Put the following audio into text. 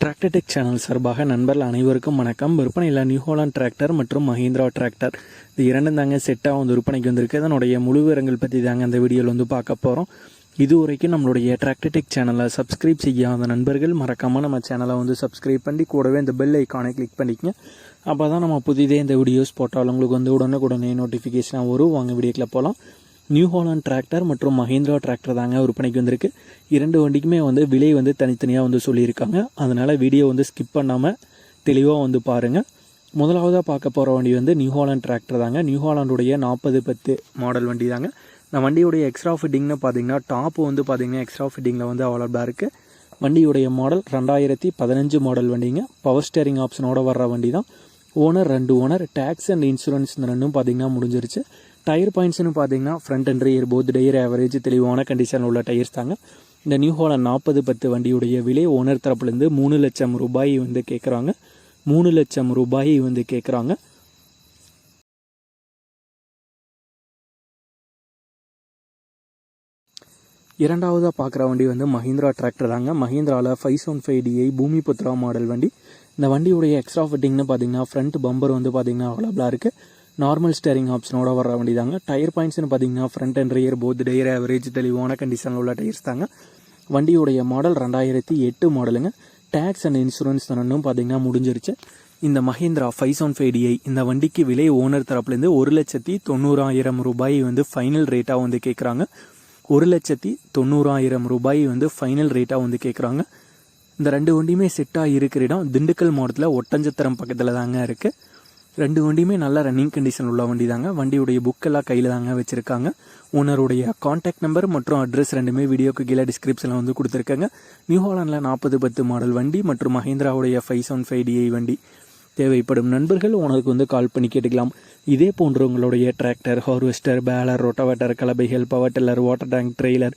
Tractor Tech channel சார்பாக நண்பர்கள் அனைவருக்கும் வணக்கம். விற்பனையில் நியூ ஹோலாண்ட் டிராக்டர் மற்றும் மஹிந்திரா டிராக்டர் இது இரண்டும் தாங்க செட்டாக வந்து விற்பனைக்கு வந்திருக்கு அதனுடைய முழு விவரங்கள் பற்றி தாங்க அந்த வீடியோவில் வந்து பார்க்க போகிறோம் இது வரைக்கும் நம்மளுடைய டிராக்டர்டெக் சேனலை சப்ஸ்கிரைப் செய்யாத நண்பர்கள் மறக்காமல் நம்ம சேனலை வந்து சப்ஸ்கிரைப் பண்ணி கூடவே இந்த பெல் ஐக்கானை கிளிக் பண்ணிக்கங்க. அப்போ தான் நம்ம புதிதே இந்த வீடியோஸ் போட்டாலும் உங்களுக்கு வந்து உடனே உடனே நோட்டிஃபிகேஷனாக வரும். வாங்க வீடியோக்கில் போகலாம் நியூ ஹாலாண்ட் டிராக்டர் மற்றும் மஹேந்திரா டிராக்டர் தாங்க விற்பனைக்கு வந்திருக்கு. இரண்டு வண்டிக்குமே வந்து விலை வந்து தனித்தனியாக வந்து சொல்லியிருக்காங்க. அதனால் வீடியோ வந்து ஸ்கிப் பண்ணாமல் தெளிவாக வந்து பாருங்கள் முதலாவதாக பார்க்க போகிற வண்டி வந்து நியூ ஹாலாண்ட் டிராக்டர் தாங்க. நியூ ஹாலாண்டுடைய நாற்பது பத்து மாடல் வண்டி தாங்க. இந்த வண்டியுடைய எக்ஸ்ட்ரா ஃபிட்டிங்னு பார்த்தீங்கன்னா டாப்பு வந்து பார்த்தீங்கன்னா எக்ஸ்ட்ரா ஃபிட்டிங்கில் வந்து அவைலபிளாக இருக்குது வண்டியுடைய மாடல் ரெண்டாயிரத்தி பதினஞ்சு மாடல் வண்டிங்க. பவர் ஸ்டேரிங் ஆப்ஷனோட வர்ற வண்டி தான் ஓனர் ரெண்டு ஓனர் டேக்ஸ் அண்ட் இன்சூரன்ஸ் இந்த ரெண்டும் பார்த்தீங்கன்னா முடிஞ்சிருச்சு. டயர் பாயிண்ட்ஸ்னு பார்த்தீங்கன்னா front and rear both tyre average தெளிவான கண்டிஷனில் உள்ள டயர்ஸ் தாங்க. இந்த நியூ ஹாலண்ட் நாற்பது பத்து வண்டியுடைய விலை ஓனர் தரப்புலேருந்து மூணு லட்சம் ரூபாய் வந்து கேட்குறாங்க மூணு லட்சம் ரூபாய் வந்து கேட்குறாங்க இரண்டாவதாக பார்க்குற வண்டி வந்து மஹிந்திரா டிராக்டர் தாங்க. மஹிந்திராவில் five seven five DI Bhoomi Putra model வண்டி. இந்த வண்டியுடைய எக்ஸ்ட்ரா ஃபிட்டிங்னு பார்த்தீங்கன்னா ஃப்ரண்ட் பம்பர் வந்து பார்த்தீங்கன்னா அவைலபிளாக இருக்குது நார்மல் ஸ்டேரிங் ஆப்ஷனோட வர வண்டி தாங்க டயர் பாயிண்ட்ஸ்னு பார்த்தீங்கன்னா front and rear both tyre average தெளிவான கண்டிஷனில் உள்ள டயர்ஸ் தாங்க. வண்டியுடைய மாடல் ரெண்டாயிரத்தி எட்டு மாடலுங்க டேக்ஸ் அண்ட் இன்சூரன்ஸ் தரணும் பார்த்தீங்கன்னா முடிஞ்சிருச்சு. இந்த Mahindra five seven five DI இந்த வண்டிக்கு விலை ஓனர் தரப்புலேருந்து ஒரு லட்சத்தி தொண்ணூறாயிரம் ரூபாய் வந்து ஃபைனல் ரேட்டாக வந்து கேட்குறாங்க ஒரு லட்சத்தி தொண்ணூறாயிரம் ரூபாய் வந்து ஃபைனல் ரேட்டாக வந்து கேட்குறாங்க இந்த ரெண்டு வண்டியுமே செட்டாக இருக்கிற இடம் திண்டுக்கல் மாவட்டத்தில் ஒட்டஞ்சத்திரம் பக்கத்தில் தாங்க இருக்குது ரெண்டு வண்டியுமே நல்ல ரன்னிங் கண்டிஷன் உள்ள வண்டி தாங்க வண்டியுடைய புக்கெல்லாம் கையில் தாங்க வச்சுருக்காங்க. ஓனருடைய காண்டாக்ட் நம்பர் மற்றும் அட்ரஸ் ரெண்டுமே வீடியோக்கு கீழே டிஸ்கிரிப்ஷனில் வந்து கொடுத்துருக்காங்க. நியூ ஹாலண்டில் நாற்பது பத்து மாடல் வண்டி மற்றும் மஹேந்திராவுடைய ஃபைவ் செவன் ஃபைவ் டிஐ வண்டி தேவைப்படும் நண்பர்கள் ஓனருக்கு வந்து கால் பண்ணி கேட்டுக்கலாம். இதே போன்ற உங்களுடைய tractor harvester baler rotavator கலபைகள் power tiller water tank trailer